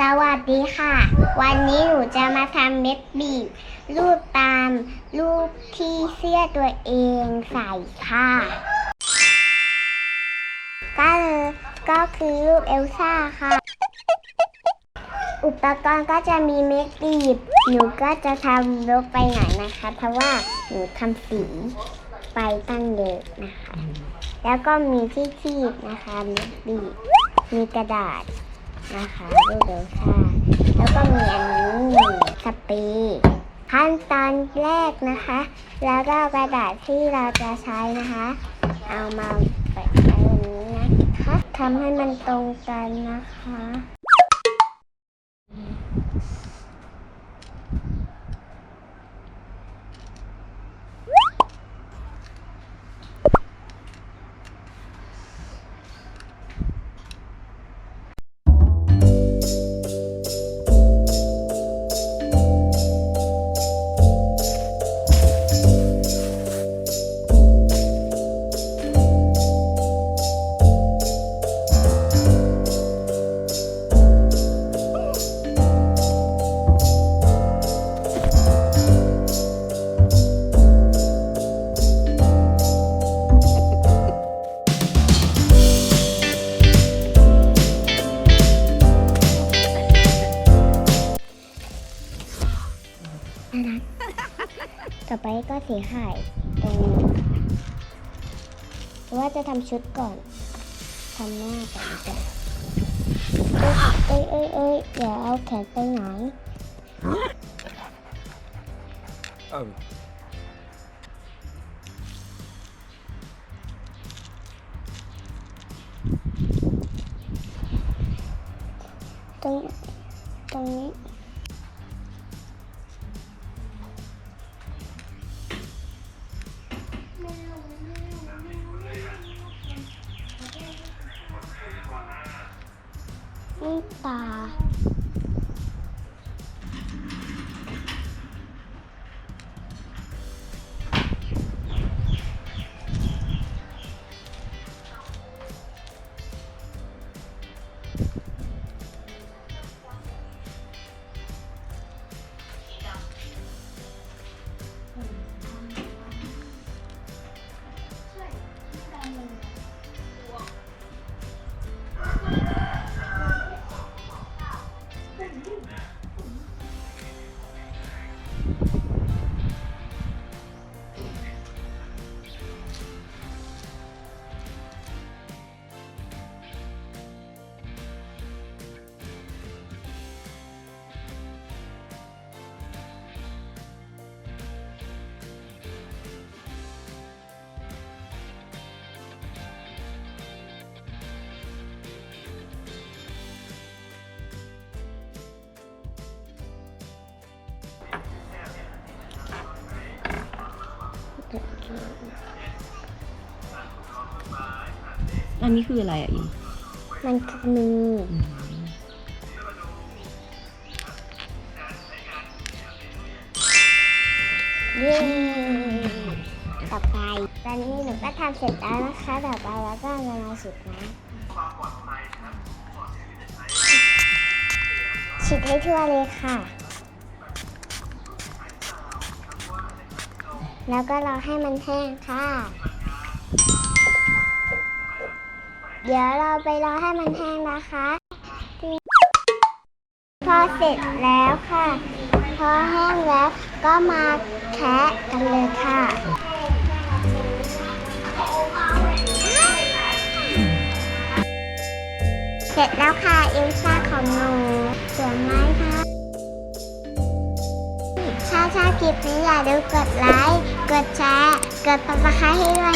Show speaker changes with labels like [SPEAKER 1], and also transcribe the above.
[SPEAKER 1] สวัสดีค่ะ วันนี้หนูจะมาทำเม็ดบีบรูปตามรูปที่เสื้อตัวเองใส่ค่ะ ก็เลยก็คือรูปเอลซ่าค่ะ อุปกรณ์ก็จะมีเม็ดบีบ หนูก็จะทำลบไปหน่อยนะคะ เพราะว่าหนูทำสีไปตั้งเยอะนะคะ แล้วก็มีที่คีบนะคะเม็ดบีบมีกระดาษ นะคะรูปเอลซ่าแล้วก็มีอันนี้สปี ขั้นตอนแรกนะคะ แล้วก็กระดาษที่เราจะใช้นะคะ เอามาแปะไว้อย่างนี้นะคะทำให้มันตรงกันนะคะ ต่อไปก็สีไข่ตรงนี้เพราะว่าจะทำชุดก่อนทำหน้าก่อนจ้ะเอ้ยเอ้ยเอ้ยเดี๋ยวเอาแขนไปไหน
[SPEAKER 2] Oh.
[SPEAKER 1] ตรงตรงนี้ ตา
[SPEAKER 3] อันนี้คืออะไรอะอิม
[SPEAKER 1] มันคือมือเย้ต่อไปตอนนี้หนูก็ทำเสร็จแล้วนะคะต่อไปแล้วก็จะมาฉีดน้ำฉีดให้ทั่วเลยค่ะ แล้วก็รอให้มันแห้งค่ะ เดี๋ยวเราไปรอให้มันแห้งนะคะ พอเสร็จแล้วค่ะ พอแห้งแล้วก็มาแคะกันเลยค่ะเสร็จแล้วค่ะเอลซ่าของหนูสวยไหมคะถ้าชอบคลิปนี้อย่าลืมกดไลค์ กดแชร์ กดติดตามให้ด้วยนะคะบ๊า